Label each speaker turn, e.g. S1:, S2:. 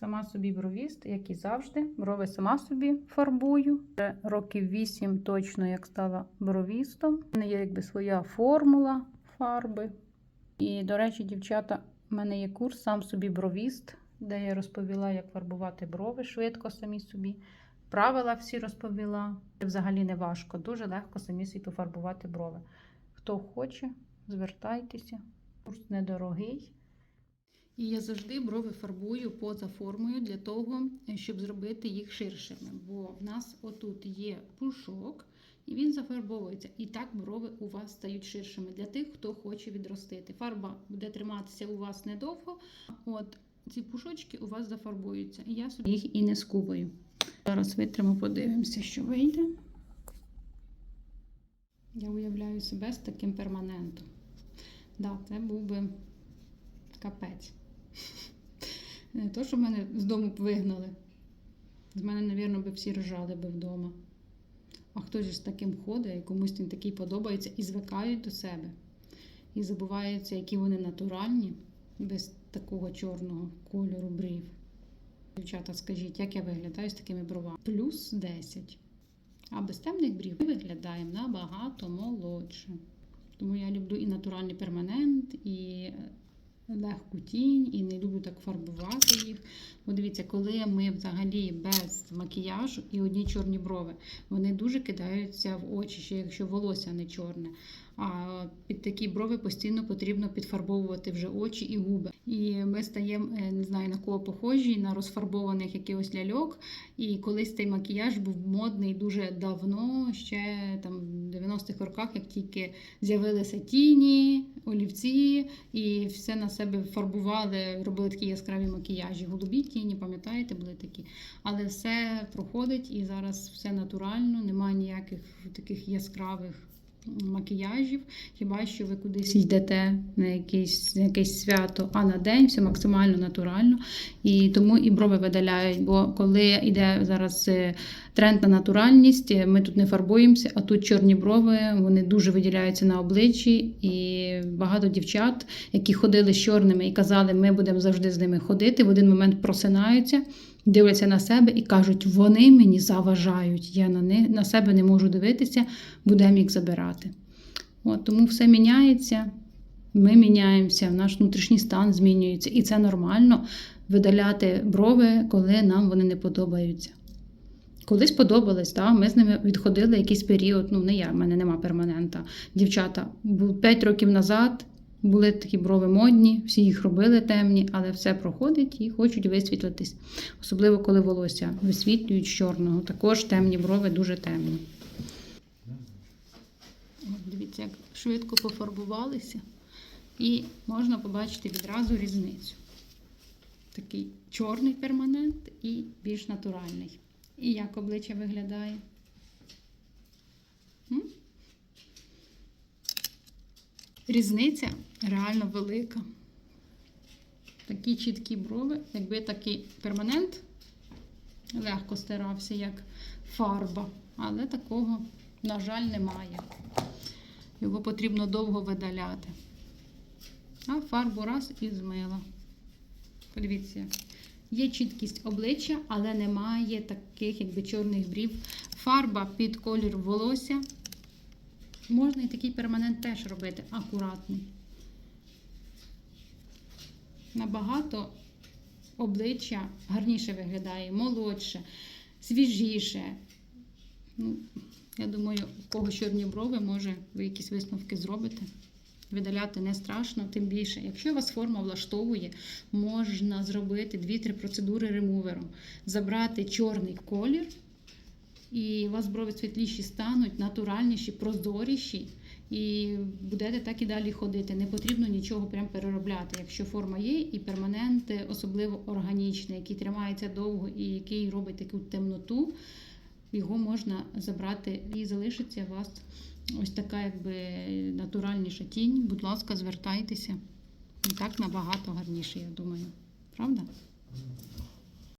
S1: Сама собі бровіст, як і завжди. Брови сама собі фарбую. Вже років 8 точно як стала бровістом. У мене є якби своя формула фарби. І, до речі, дівчата, в мене є курс сам собі бровіст, де я розповіла, як фарбувати брови швидко самі собі. Правила всі розповіла. Взагалі не важко, дуже легко самі собі пофарбувати брови. Хто хоче, звертайтеся. Курс недорогий. І я завжди брови фарбую поза формою для того, щоб зробити їх ширшими. Бо в нас отут є пушок, і він зафарбовується. І так брови у вас стають ширшими для тих, хто хоче відростити. Фарба буде триматися у вас недовго. От ці пушочки у вас зафарбуються. І я собі їх і не скубаю. Зараз витримо, подивимося, що вийде. Я уявляю себе з таким перманентом. Да, це був би капець. Не то, що мене з дому б вигнали. З мене, мабуть, би всі ржали би вдома. А хто ж з таким ходить, і комусь він такий подобається, і звикають до себе. І забуваються, які вони натуральні, без такого чорного кольору брів. Дівчата, скажіть, як я виглядаю з такими бровами? Плюс 10. А без темних брів ми виглядаємо набагато молодше. Тому я люблю і натуральний перманент, і легку тінь, і не люблю так фарбувати їх. Бо дивіться, коли ми взагалі без макіяжу і одні чорні брови, вони дуже кидаються в очі, ще якщо волосся не чорне. А під такі брови постійно потрібно підфарбовувати вже очі і губи. І ми стаємо, е, не знаю на кого похожі, на розфарбованих якихось ляльок. І колись цей макіяж був модний дуже давно, ще там в 90-х роках, як тільки з'явилися тіні, олівці, і все на себе фарбували, робили такі яскраві макіяжі. Голубі тіні, пам'ятаєте, були такі. Але все проходить і зараз все натурально, немає ніяких таких яскравих макіяжів. Хіба що ви кудись йдете на якесь, якесь свято, а на день все максимально натурально. І тому і брови видаляють. Бо коли йде зараз е, тренд на натуральність, е, ми тут не фарбуємося, а тут чорні брови, вони дуже виділяються на обличчі. І багато дівчат, які ходили з чорними і казали, ми будемо завжди з ними ходити, в один момент просинаються. Дивляться на себе і кажуть, вони мені заважають. Я на них, на себе не можу дивитися, будемо їх забирати. От, тому все міняється, ми міняємося, наш внутрішній стан змінюється, і це нормально видаляти брови, коли нам вони не подобаються. Колись подобались, да, ми з ними відходили якийсь період. Ну, не я, в мене нема перманента. Дівчата, 5 років назад були такі брови модні, всі їх робили темні, але все проходить і хочуть висвітлитись. Особливо, коли волосся висвітлюють з чорного. Також темні брови дуже темні. От дивіться, як швидко пофарбувалися, і можна побачити відразу різницю. Такий чорний перманент і більш натуральний. І як обличчя виглядає? Різниця реально велика. Такі чіткі брови, якби такий перманент легко стирався, як фарба, але такого, на жаль, немає. Його потрібно довго видаляти. А фарбу раз і змила. Подивіться, є чіткість обличчя, але немає таких, якби чорних брів. Фарба під колір волосся. Можна і такий перманент теж робити акуратний. Набагато обличчя гарніше виглядає, молодше, свіжіше. Ну, я думаю, у кого чорні брови, може, ви якісь висновки зробите. Видаляти не страшно, тим більше. Якщо вас форма влаштовує, можна зробити 2-3 процедури ремувером, забрати чорний колір, і у вас брови світліші стануть, натуральніші, прозоріші, і будете так і далі ходити. Не потрібно нічого прям переробляти. Якщо форма є, і перманент, особливо органічний, який тримається довго і який робить таку темноту, його можна забрати і залишиться у вас ось така якби натуральніша тінь. Будь ласка, звертайтеся. І так набагато гарніше, я думаю. Правда?